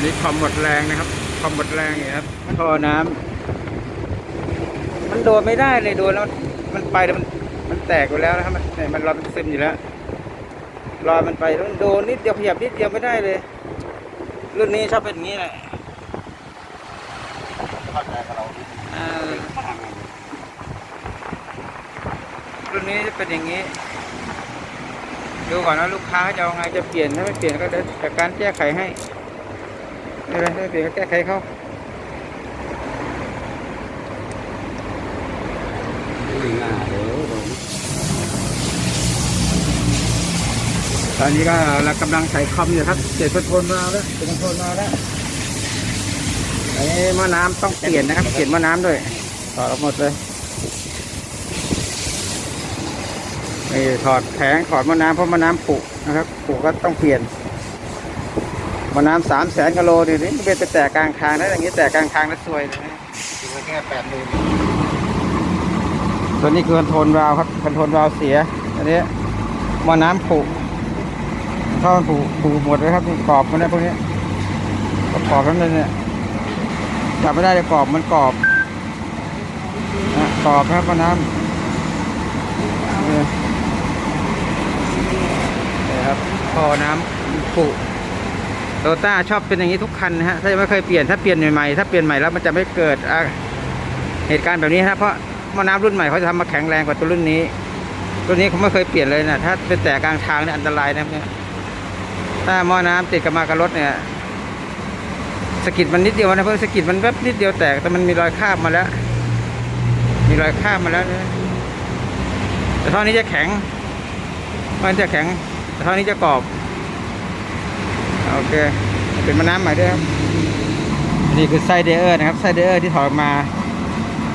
นนี้คอมหมดแรงนะครับคอมหมดแรงอย่างครับท่อน้ำมันโดนไม่ได้เลยโดนแล้วมันไปแล้วมันมันแตกไปแล้วนะครับมันเนี่ยมันรอยมันซึมอยู่แล้วรอยมันไปแล้วมันโดนนิดเดียวขยับนิดเดียวไม่ได้เลย รุ่นนี้ชอบเป็นอย่างนี้แหละเข้าใจกับเราอ่ารุ่นนี้จะเป็นอย่างนี้ ดูก่อนว่าลูกค้าจะเอาไงจะเปลี่ยนถ้าไม่เปลี่ยนก็เดี๋ยวจัดการแก้ไขให้ ไม่เป็นไรไม่เปลี่ยนก็แก้ไขเขาตอนนี้ก็เรากำลังใส่คอมอยู่ครับเสร็จคอนโทรลมาแล้วเสร็จคอนโทรลมาแล้วอันนี้ม้อน้ำต้องเปลี่ยนนะครับ เปลี่ยนม้อน้ำด้วยถอดออกหมดเลยนี่ถอดแผงถอดม้อน้ำเพราะม้อน้ำผุนะครับผุก็ต้องเปลี่ยน อน้ำสามแสนกิโลดินี่มันเป็นไปแตกกลางทางแล้วอย่างนี้แตกกลางทางแล้วซวยเลยนะแค่แปดหมื่นตัวนี้คือคอนโทรลวาล์วครับคอนโทรลวาล์วเสียอันนี้หม้อน้ำผุท่อมันผุผุหมดเลยครับนี่กรอบมันได้พวกนี้กรอบๆทั้งนั้นเนี่ยจับไม่ได้เลยกรอบมันกรอบนะกรอบครับหม้อน้ำนี่นี่ครับท่อน้ำผุ โตต้าชอบเป็นอย่างนี้ทุกคันนะฮะถ้ายังไม่เคยเปลี่ยนถ้าเปลี่ยนใหม่ๆถ้าเปลี่ยนใหม่แล้วมันจะไม่เกิดเหตุการณ์แบบนี้ฮะเพราะมอน้ำรุ่นใหม่เขาจะทำมาแข็งแรงกว่าตัวรุ่นนี้รุ่นนี้เขาไม่เคยเปลี่ยนเลยนะถ้าเป็นแต่กลางทางเนี่ยอันตรายนะเนี่ยถ้าหม้อน้ำติดกับมากับรถเนี่ยสกิดมันนิดเดียวนะเพิ่งสกิดมันแวบนิดเดียวแตกแต่มันมีรอยคาบมาแล้ว มีรอยคาบมาแล้วแต่ท่อนี้จะแข็งมันจะแข็งแต่ท่อนี้จะกรอบ โอเคเป็นม้อน้ำใหม่ด้วยครับอันนี้คือไส้เดอร์นะครับไส้เดอร์ที่ถอดมา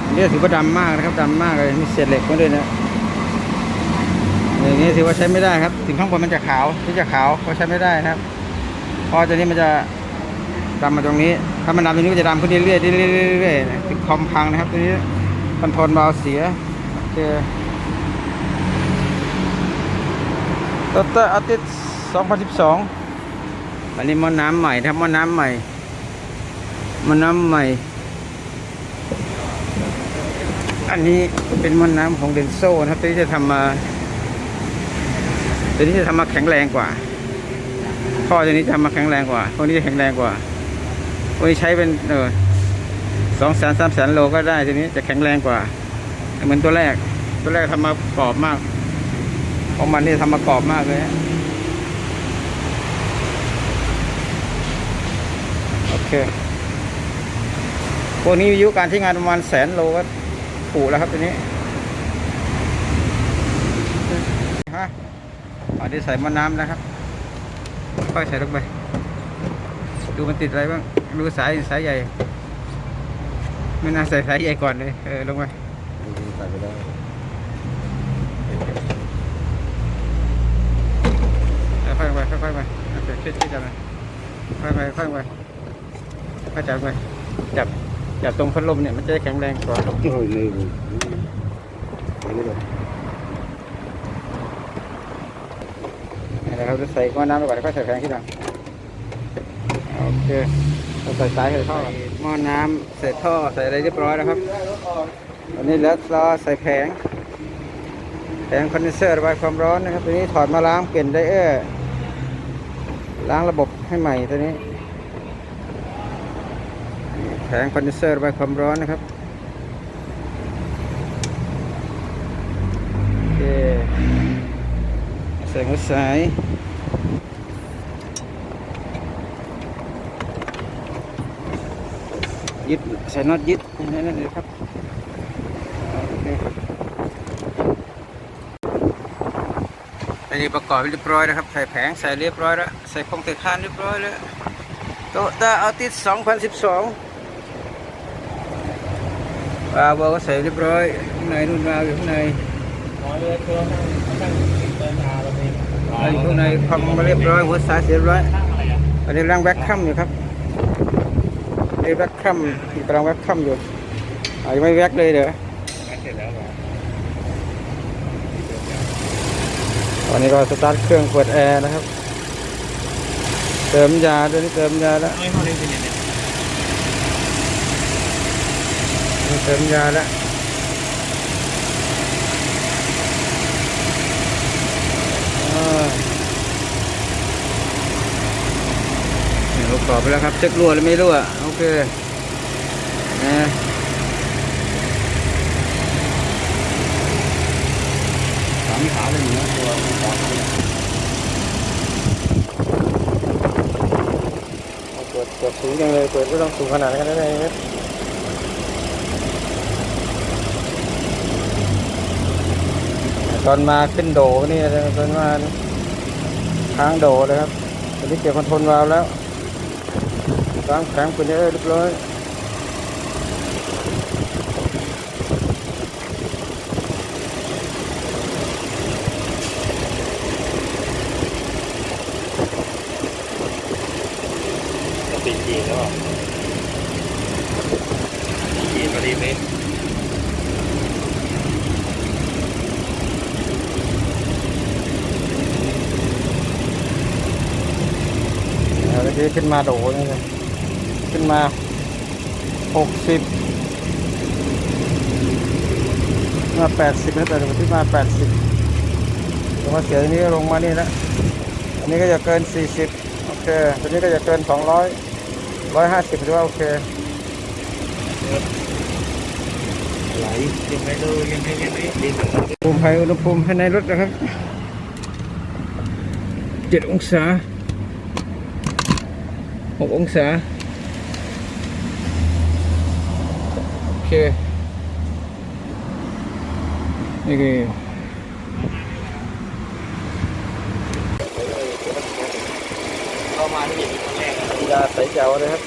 อันนี้ถือว่าดำมากนะครับดำมากเลยมีเศษเหล็กมาด้วยนะอย่างนี้ถือว่าใช้ไม่ได้ครับ ถึงข้างบนมันจะขาวที่จะขาวก็ใช้ไม่ได้นะครับเพราะตัวนี้มันจะดำมาตรงนี้ ถ้ามันดำตรงนี้มันจะดำขึ้นเรื่อยๆเรื่อยๆถึงคอมพังนะครับตัวนี้คอนโทรลเบาเสียโอเคตต้าอาทิตย์2012 อันนี้มอน้ำใหม่ครับมอน้ำใหม่มอน้ำใหม่ อันนี้เป็นมวนน้ำของเดนโซนะครับตัวนี้จะทำมาตัวนี้จะทำมาแข็งแรงกว่าข้อตัวนี้จะทำมาแข็งแรงกว่าพวกนี้จะแข็งแรงกว่าพวกนี้ใช้เป็นเออสองแสนสามแสนโลก็ได้ตัวนี้จะแข็งแรงกว่า เหมือนตัวแรก ตัวแรกทำมากรอบมาก ของมันนี่ทำมากรอบมากเลยฮะ โอเค พวกนี้อายุการใช้งานประมาณแสนโลก็ผูแล้วครับตัวนี้ฮะอันนี้ใส่มะน้ำนะครับ ค่อยใส่ลงไป ดูมันติดอะไรบ้าง ดูสายสายใหญ่ ไม่น่าใส่สายใหญ่ก่อนเลย เออลงไปใส่ไปได้ค่อยๆไปค่อยๆไปโอเคช่วยๆกันนะค่อยๆไปค่อยๆไป ค่อยจับไปจับจับตรงพัดลมเนี่ยมันจะได้แข็งแรงกว่าโอ้ยเลยนี่เลยนะครับจะใส่ก้อนน้ำไปก่อนแล้วก็ใส่แผงที่หลังโอเคเราใส่สายใส่ท่อหม้อน้ำใส่ท่อใส่อะไรเรียบร้อยแล้วครับอันนี้แล้วรอใส่แผงแผงคอนเดนเซอร์ระบายความร้อนนะครับตัวนี้ถอดมาล้างเปลี่ยนไดเออร์ล้างระบบให้ใหม่ตัวนี้ แผงคอนเดนเซอร์ระบายความร้อนนะครับโอเคใส่หัวสายยึดใส่น็อตยึดนั่นนั่นเลยครับโอเคอันนี้ประกอบเรียบร้อยนะครับ ใส่แผงใส่เรียบร้อยแล้ว ใส่พงใส่คานเรียบร้อยแล้วโตต้าเอาติด 2012 วาล์วก็ใส่เรียบร้อยข้างในนู่นวาวอยู่ข้างในอยู่ข้างในคอมมาเรียบร้อยหัวสายเรียบร้อยอันนี้ร่างแบ็คคัมอยู่ครับนี่แบ็คคัมกำลังแบ็คคัมอยู่อายังไม่แบ็คเลยเด้อเสร็จแล้วตอนนี้ก็สตาร์ทเครื่องเปิดแอร์นะครับ เติมยาด้วยนี่เติมยาแล้ว ไม่ห้องนี้ เป็นยังไงนี่เติมยาแล้วอ่าเนี่ยประกอบไปแล้วครับ เช็ครั่วหรือไม่รั่ว โอเคนะสามขาเลยหนูตัวสองเปิดเปิดสูงจังเลย เปิดไม่ต้องสูงขนาดนั้นก็ได้ครับ ตอนมาขึ้นโดนี่นะตอนมาค้างโดเลยครับตอนนี้เก็บคอนโทรลวาล์วแล้วล้างแข็งเป็นเรียบร้อยจะปิดจีแล้วอะจีพอดีไหม นี้ขึ้นมาโดนี่เลยขึ้นมาหกสิบมาแปดสิบนะแต่ที่มาแปดสิบลงมาเสียอันนี้ลงมานี่แล้วอันนี้ก็จะเกินสี่สิบโอเคตัวนี้ก็จะเกินสองร้อยร้อยห้าสิบถือว่าโอเคไหลยังไม่ดูยังไม่ยังไม่ดีเหมือนกันอุณหภูมิอุณหภูมิภายในรถนะครับเจ็ดองศา หกองศา โอเค นี่คือเข้ามาที่อย่างนี้ครั้งแรกนะยาใส่แจวเลยครับ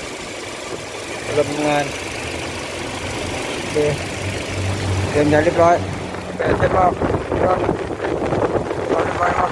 ลำงาน โอเคเตรียมยาเรียบร้อยแต่เช็ครอบรอบรอบเรียบร้อยครับ